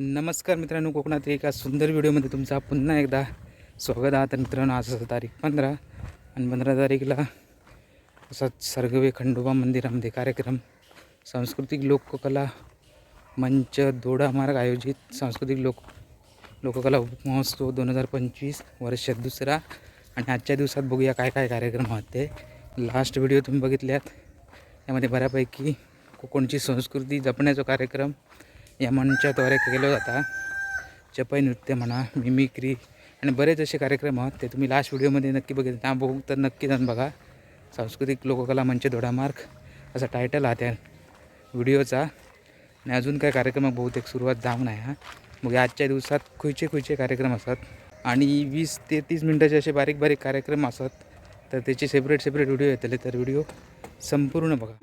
नमस्कार मित्रांनो कोकणात एका सुंदर व्हिडिओमध्ये तुमचा पुन्हा एकदा स्वागत आहात मित्रांनो आज असं तारीख पंधरा आणि पंधरा तारीखला असा सर्गवे खंडोबा मंदिरामध्ये कार्यक्रम सांस्कृतिक लोककला मंच दोडा मार्ग आयोजित सांस्कृतिक लोक लोककला महोत्सव दोन हजार पंचवीस वर्षात दुसरा आणि आजच्या दिवसात बघूया काय काय कार्यक्रम आहेत ते लास्ट व्हिडिओ तुम्ही बघितल्यात. त्यामध्ये बऱ्यापैकी कोकणची संस्कृती जपण्याचा कार्यक्रम या मंचाद्वारे केला जाता. चपई नृत्य म्हणा मिमिक्री आणि बरेच असे कार्यक्रम आहेत ते तुम्ही लास्ट व्हिडिओमध्ये नक्की बघितले. त्या बघू तर नक्की जाऊन बघा. सांस्कृतिक लोककला मंच दोडामार्ग असा टायटल आहे त्या व्हिडिओचा आणि अजून काय कार्यक्रम बहुतेक सुरुवात जाऊन आहे हा. मग आजच्या दिवसात खुयचे खुयचे कार्यक्रम असतात. आणि वीस ते तीस मिनटाचे असे बारीक बारीक कार्यक्रम असतात. तर त्याचे सेपरेट सेपरेट व्हिडिओ येतले. तर व्हिडिओ संपूर्ण बघा.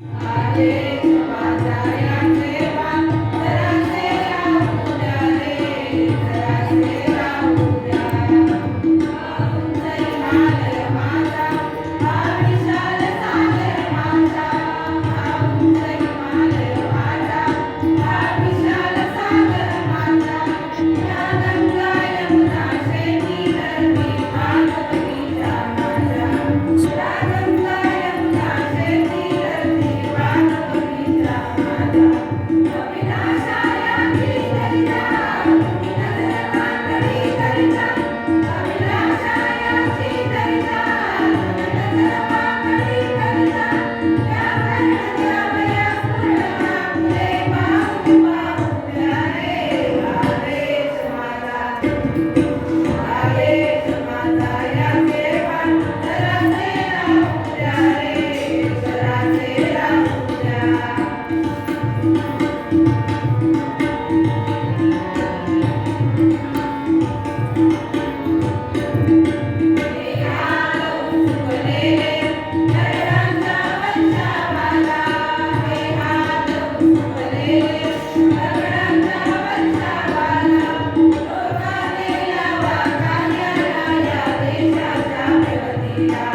Yeah.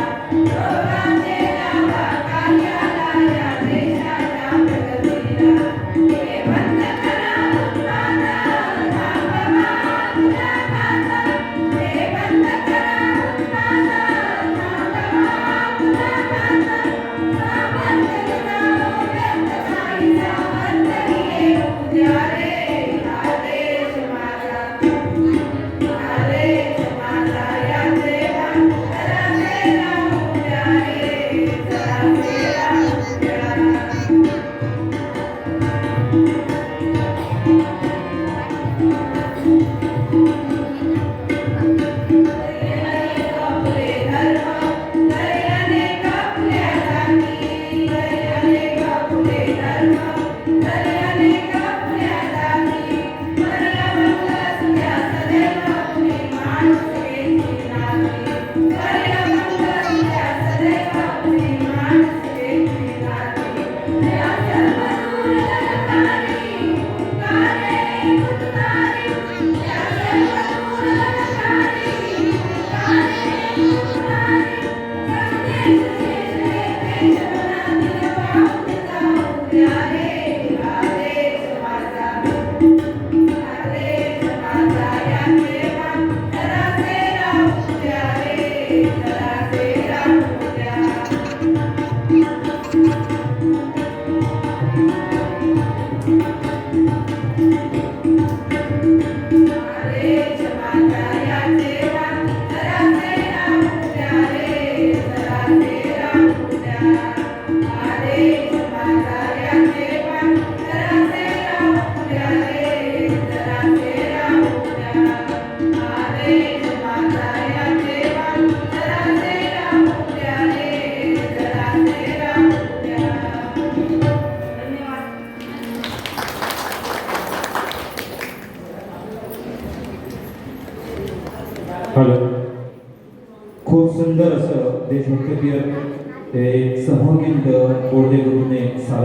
Yeah.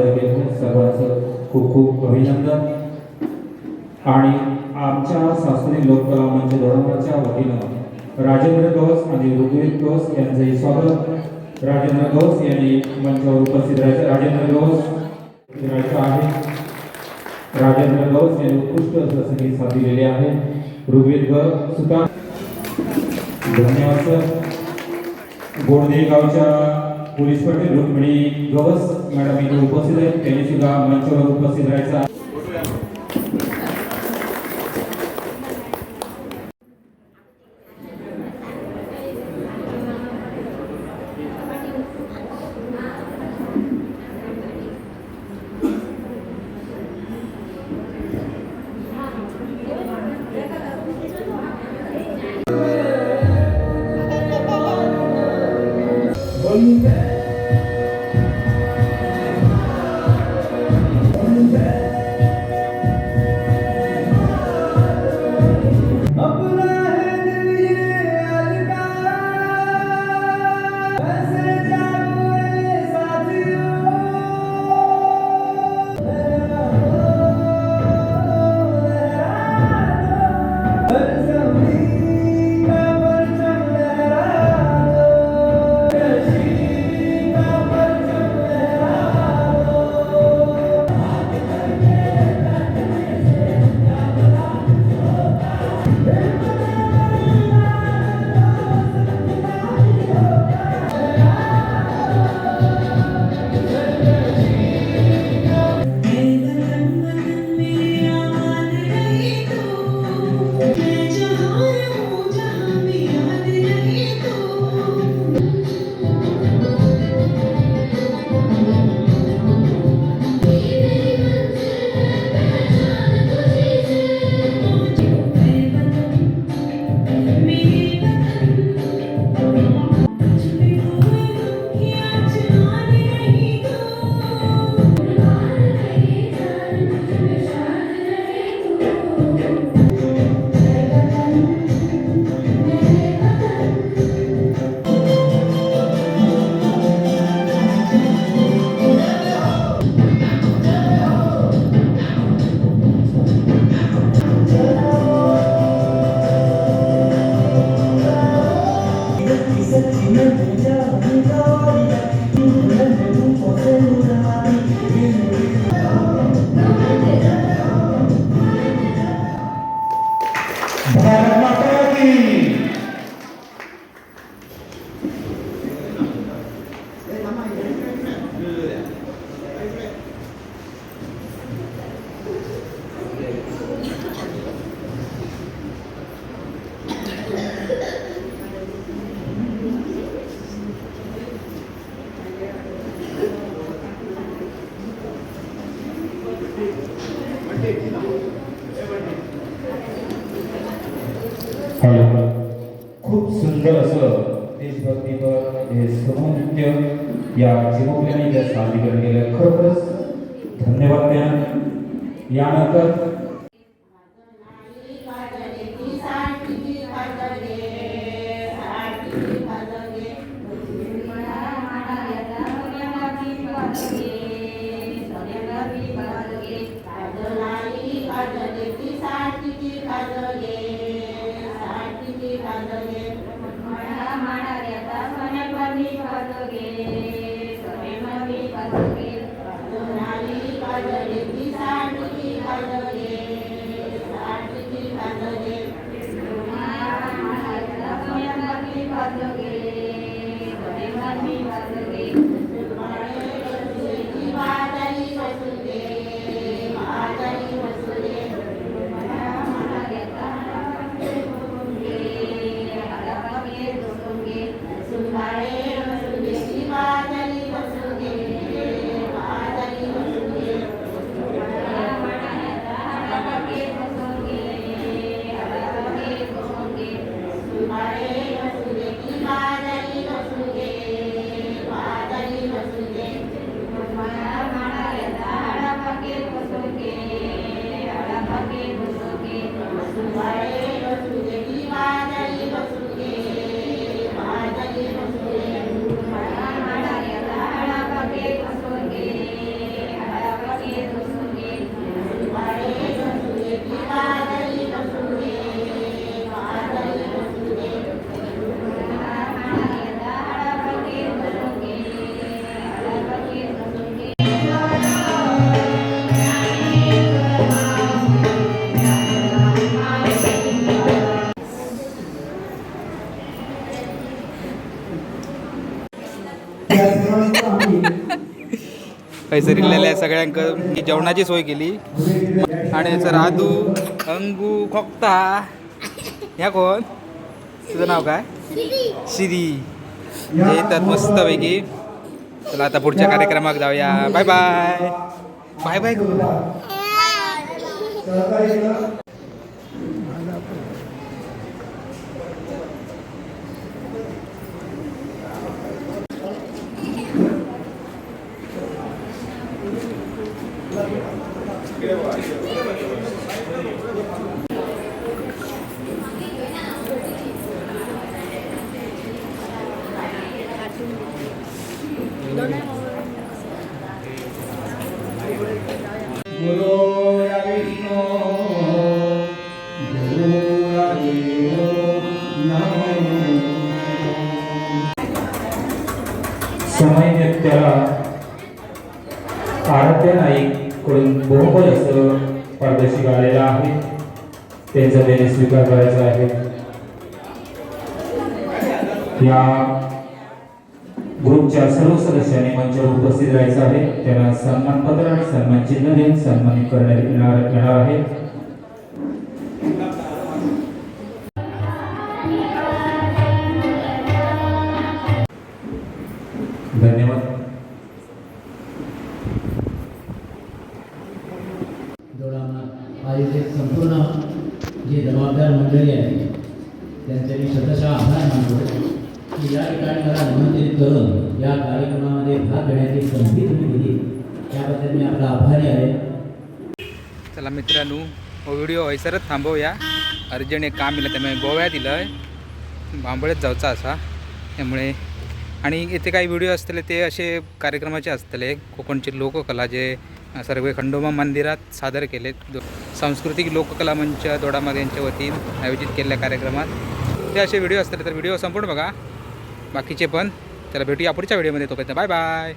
वतीने सर्वांचं खूप खूप अभिनंदन. आणि आमच्या शास्त्रीय लोककला मंच धोरणाच्या वतीनं राजेंद्र गवस आणि ऋग्वेद गवस यांचंही स्वागत. राजेंद्र गवस यांनी मंचावर उपस्थित राहायचे. राजेंद्र गवस राहायचं आहे. राजेंद्र गवस यांनी उत्कृष्ट असं संगीत साधलेले आहे. ऋग्वेद ग धन्यवाद सर. गोडदे गावच्या पोलीस पटेल रुक्मिणी गवस. मॅडम इथे उपस्थित आहेत त्यांनी सुद्धा मंचावर उपस्थित राहायचा नृत्य या चिमुकल्याने त्या सादरीकरण केलं खरोखरच धन्यवाद द्या. यानंतर again. इल्लेल्या सगळ्यांक जेवणाची सोय केली. आणि याचं राधू अंगू खोकता. ह्या कोण? तुझं नाव काय? श्री हे येतात मस्तपैकी. चला आता पुढच्या कार्यक्रमाक जाऊया. बाय बाय बाय बाय गुरु विष्णू गुरु समय नृत्याला आराध्य नाईककडून बहुपद असं पारदर्शक आलेलं आहे. त्यांचा त्याने स्वीकार करायचा आहे. या ग्रुपच्या सर्व सदस्यांनी मंचावर उपस्थित राहायचं आहे. त्यांना सन्मानपत्र आणि सन्मान चिन्ह देऊन सन्मानित करण्यात येणार येणार आहे. धन्यवाद. आयोजित संपूर्ण जी जबाबदार मंडळी आहे त्यांचे मी शतशः आभार मानतो. की या ठिकाणी मला आमंत्रित करून या कार्यक्रमामध्ये भाग घेण्याची संधी तुम्ही दिली. त्याबद्दल मी आपला आभारी आहे. चला मित्रांनो हो व्हिडिओ हयसरच थांबवूया. अर्जंट एक काम दिलं त्यामुळे गोव्यात दिलं बांबळेच जावचा असा त्यामुळे. आणि इथे काही व्हिडिओ असतले ते असे कार्यक्रमाचे असतले. कोकणचे लोककला जे सर्व खंडोबा मंदिरात सादर केले. सांस्कृतिक लोककला मंच दोडामाग यांच्या वतीन आयोजित केलेल्या कार्यक्रमात. ते असे व्हिडिओ असतले तर व्हिडिओ संपूर्ण बघा. बाकीचे पण. त्याला भेटूया पुढच्या व्हिडिओमध्ये. तोपर्यंत बाय बाय.